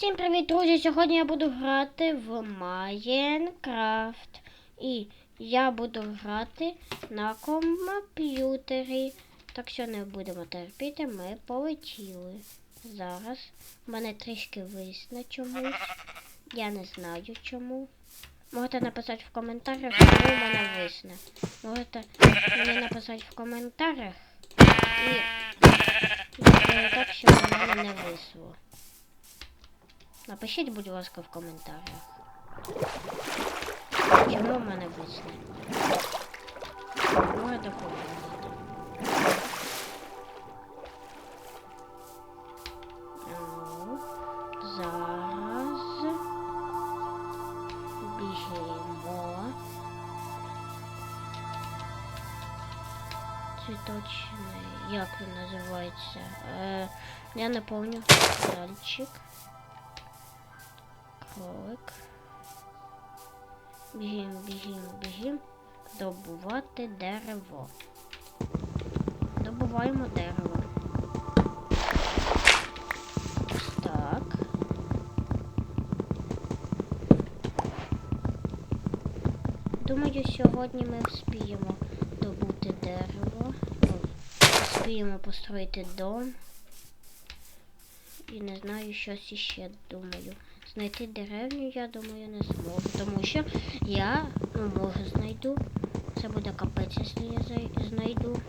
Всім привіт, друзі! Сьогодні я буду грати в Майнкрафт. І я буду грати на комп'ютері. Так що не будемо терпіти, ми полетіли. Зараз мене трішки висне чомусь. Я не знаю чому. Можете написати в коментарях, чому мене висне. Можете мені написати в коментарях і зробити так, щоб мене не висло. Напишіть, будь ласка, в коментарях. Чому в мене висне? Може допомогти. Ну, Зараз біжимо. Цвіточний, як він називається? Е, я не пам'ятаю. Дальчик. Кролик. Біжим, біжим, біжим. Добувати дерево. Добуваємо дерево. Так. Думаю, сьогодні ми вспіємо добути дерево. Вспіємо построїти дом. І не знаю, щось іще думаю. Знайти деревню, я думаю, не зможу. Тому що я, ну, може, знайду. Це буде капець, якщо я знайду.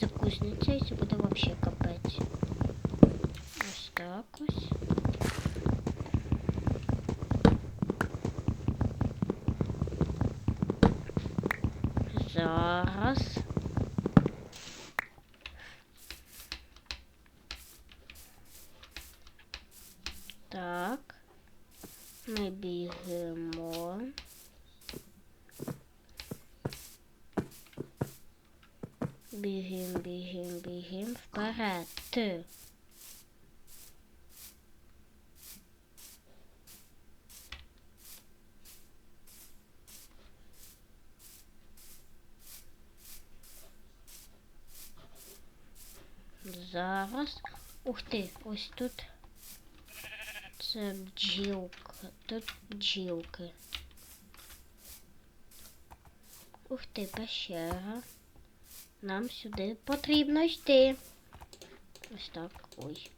За кузницею це буде взагалі капець. Ось так ось. Зараз. Так. Ми бігаємо. Бігім, бігім, бігім. Вперед. Зараз. Ух ти, ось тут. Це бджілка. Тут бджілки. Ух ти, пещера. Нам сюди потрібно йти. Ось так. Ой.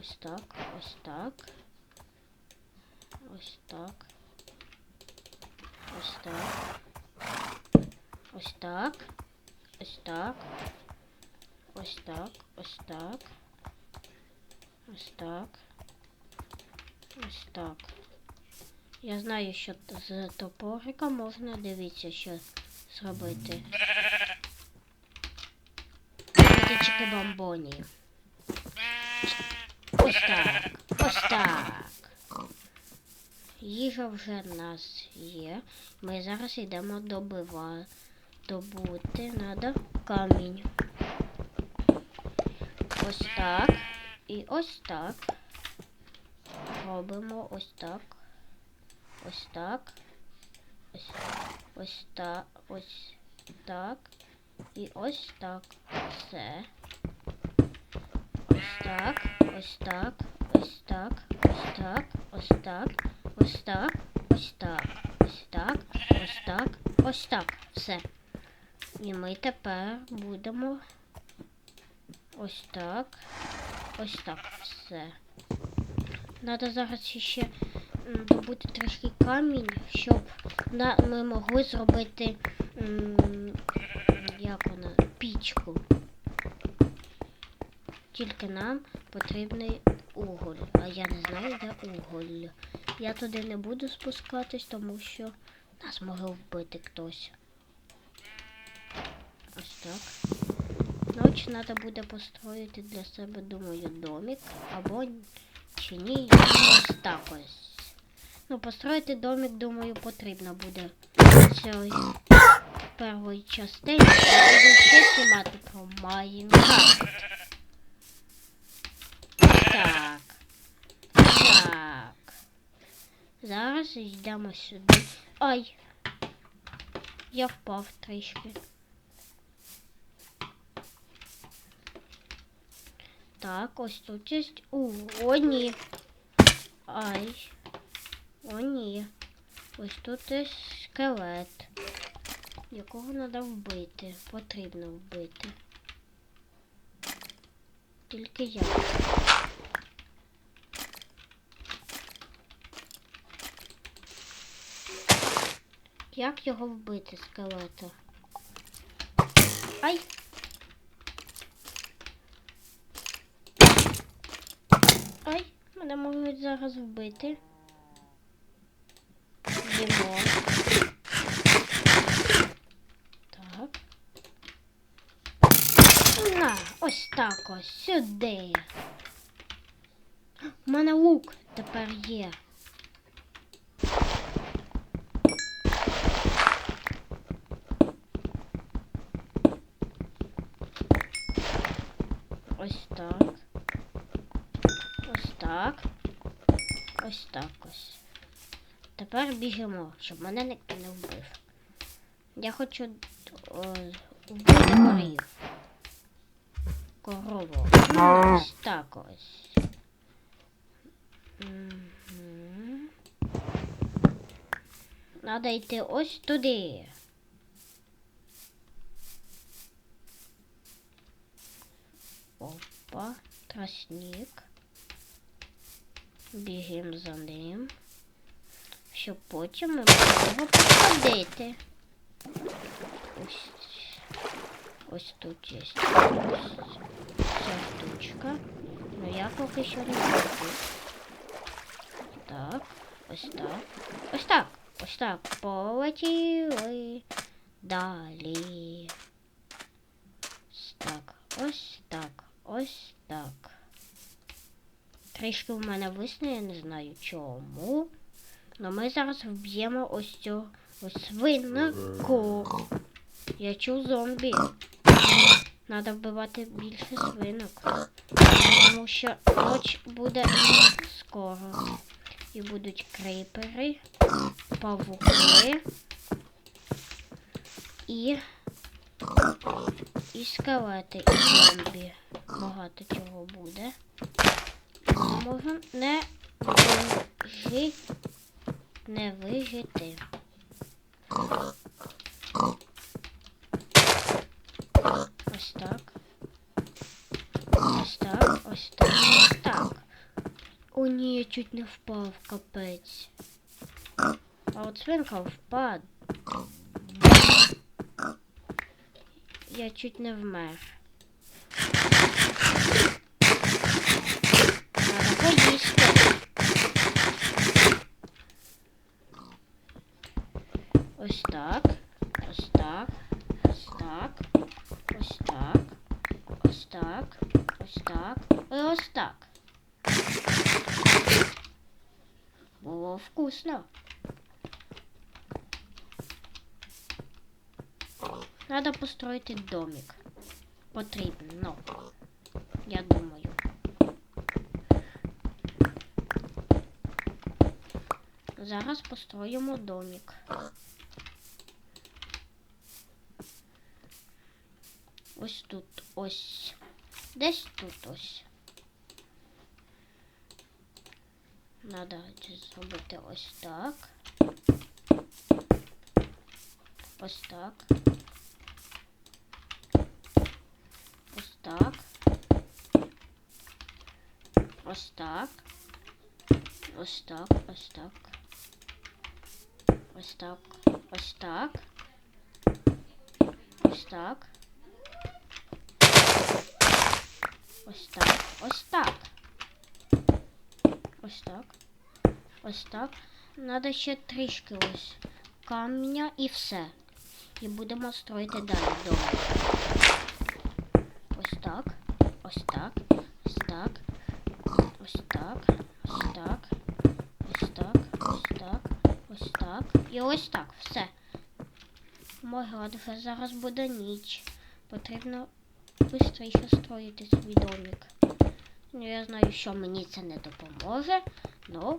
Ось так, ось так. Ось так. Ось так. Ось так. Ось так. Ось так. Ось так. Ось так. Ось так. Я знаю, що з топорика можна дивіться, що зробити. Птички бомбоні. Ось так. Ось так. Їжа вже в нас є. Ми зараз йдемо добива. Добути треба камінь. Ось так. І ось так. Робимо ось так. Ось так. Ось, так. ось так. Ось так. І ось так. Все. Ось так. Ось так. Ось так. Ось так. Ось так. Ось так. Ось так. Ось так. Ось так. Ось так. Все. І ми тепер будемо ось так. Ось так. Все. Надо зараз ще добути трошки камінь, щоб ми могли зробити як вона, пічку. Тільки нам потрібний уголь. А я не знаю, де уголь. Я туди не буду спускатись, тому що нас може вбити хтось. Ось так. Ночі треба буде построїти для себе, думаю, домик. Або чи ні, ось так ось. Ну, построїти домик, думаю, потрібно буде цієї першої частини. Я буду ще знімати про Майнкрафт. Так. Так. Зараз йдемо сюди. Ай! Я впав трішки. Так, ось тут є. О, ні. Ай. О, ні. Ось тут є скелет, якого треба вбити. Потрібно вбити. Тільки як? Як його вбити скелета? Ай! Ай, мене можуть зараз вбити. Їмо. Так. На, ось так ось, сюди. У мене лук тепер є. Ось так. Ось так. Ось так ось. Тепер біжимо, щоб мене ніхто не вбив. Я хочу о, вбити корів. Корову. Ось так ось. Надо йти ось туди. Опа, тростник. Біжимо за ним. Щоб потім ми його посадити. Ось, ось тут є ця штучка. Ну я поки що не буду. Так, ось так. Ось так. Ось так. Полетіли далі. Ось так. Ось так. Ось так. Трішки в мене висне, я не знаю чому. Но ми зараз вб'ємо ось цього ось свинку. Я чув зомбі. Надо вбивати більше свинок. Тому що ніч буде скоро. І будуть крипери, павуки і, і скелети, і зомбі. Багато чого буде. Можна не вижити. Не вижити. Ось так. Ось так, ось так, ось так. О, ні, я чуть не впав, капець. А от свинка впад. Я чуть не вмер. Надо поїсти. Ось так. Ось так. Ось так. Ось так. Ось так. Ось так. І ось так. Було вкусно. Надо построїти домик. Потрібно. Я думаю. Зараз построїмо домик. Ось тут ось. Десь тут ось. Надо зробити ось так. Ось так. Ось так. Ось так. Ось так, ось так. Ось так, ось так. Ось так. Ось так, ось так. Ось так. Ось так. Надо ще трішки ось камня і все. І будемо строїти далі дом. Ось так. Ось так. Ось так. Ось так. Ось так. Ось так. Ось так. Ось так. І ось так. Все. Мой гад, вже зараз буде ніч. Потрібно швидше строїти свій домик. Ну, я знаю, що мені це не допоможе, але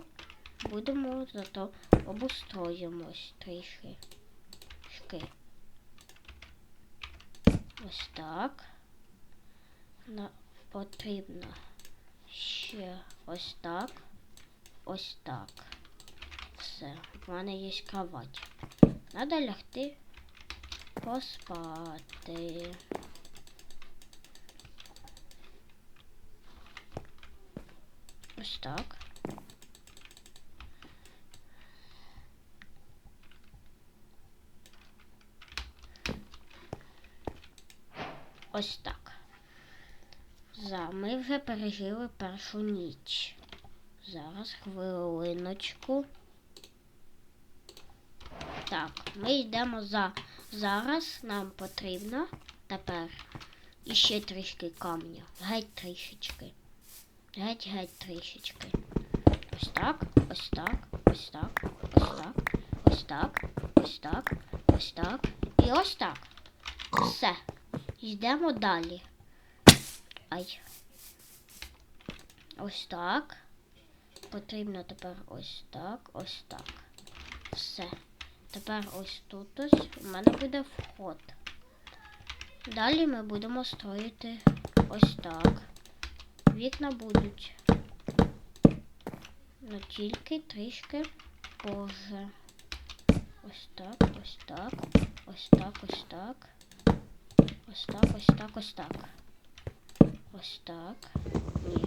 будемо зато обустроїмось трішки. Шки. Ось так. На, потрібно ще ось так. ось так. Все, в мене є кровать. Надо лягти поспати. Ось так. Ось так. За ми вже пережили першу ніч. Зараз хвилиночку. Так, ми йдемо за. Зараз нам потрібно тепер іще трішки камня. Геть трішечки. Геть, геть трішечки. Ось так, ось так, ось так, ось так, ось так, ось так, ось так і ось так. Все. Йдемо далі. Ай. Ось так. Потрібно тепер ось так, ось так. Все. Тепер ось тут ось у мене буде вход. Далі ми будемо строїти ось так. Вікна будуть. Ну тільки трішки позже. Ось так, ось так, ось так, ось так. Ось так, ось так, ось так. Ось так. Ні.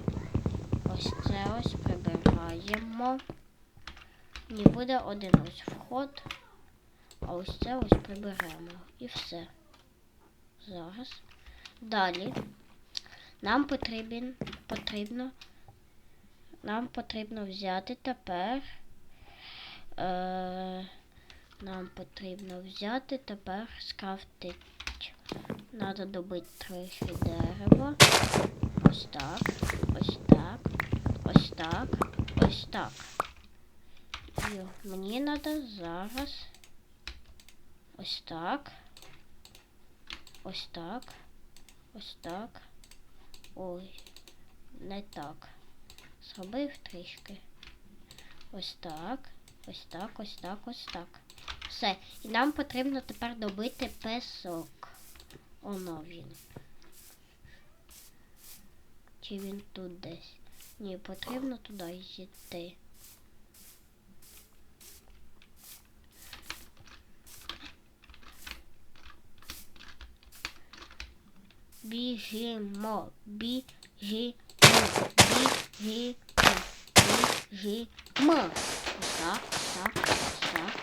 Ось це ось прибираємо. Ні, буде один ось вход. А ось це ось приберемо. І все. Зараз. Далі. Нам потрібен, потрібно. Нам потрібно взяти тепер. Е, нам потрібно взяти тепер скрафтити. Надо добити трохи дерева. Ось так, ось так, ось так, ось так. І мені треба зараз ось так. Ось так. Ось так. Ой, не так. Зробив трішки. Ось так. Ось так, ось так, ось так. Все. І нам потрібно тепер добити песок. Оно він. Чи він тут десь? Ні, потрібно туди йти. Біжимо, біжимо, біжимо, біжимо. Так, ось так, ось так,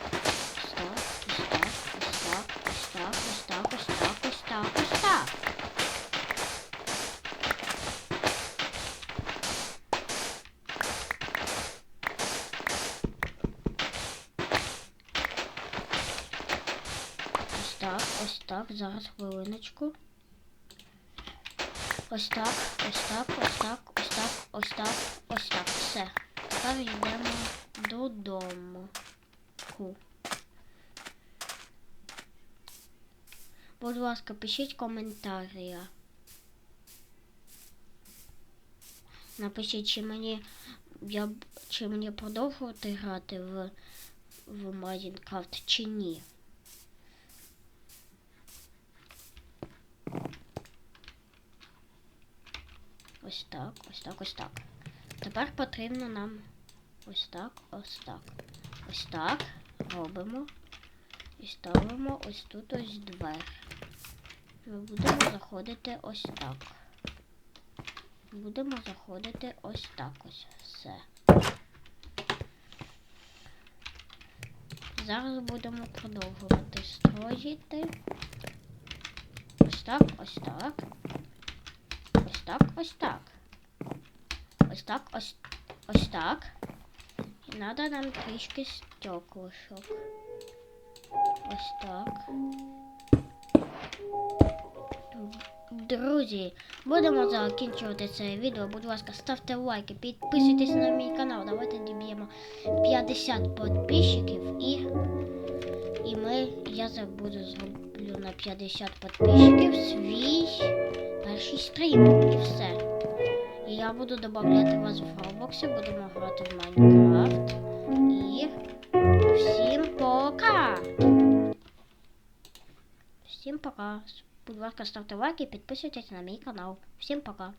ось так, ось так, ось так, ось так, ось так, ось так, ось так, ось так. Ось так, ось так, зараз хвилиночку. Ось так, ось так, ось так, ось так, ось так, ось так. Все. Тепер йдемо додому. Ху. Будь ласка, пишіть коментарі. Напишіть, чи мені я чи мені продовжувати грати в, в Майнкрафт чи ні. Ось так, ось так, ось так. Тепер потрібно нам ось так, ось так. Ось так робимо. І ставимо ось тут ось двері. Ми будемо заходити ось так. Будемо заходити ось так ось все. Зараз будемо продовжувати строїти. Ось так, ось так. Так, ось так. Ось так, ось, ось так. І треба нам трішки стеклышок. Ось так. Друзі, будемо закінчувати це відео. Будь ласка, ставте лайки, підписуйтесь на мій канал. Давайте доб'ємо 50 підписчиків і, і ми, я забуду зроблю на 50 підписчиків свій перший стрім і все. І я буду додати вас в Роблоксі, будемо грати в Майнкрафт. І всім пока! Всім пока. Будь ласка, ставте лайки, підписуйтесь на мій канал. Всім пока.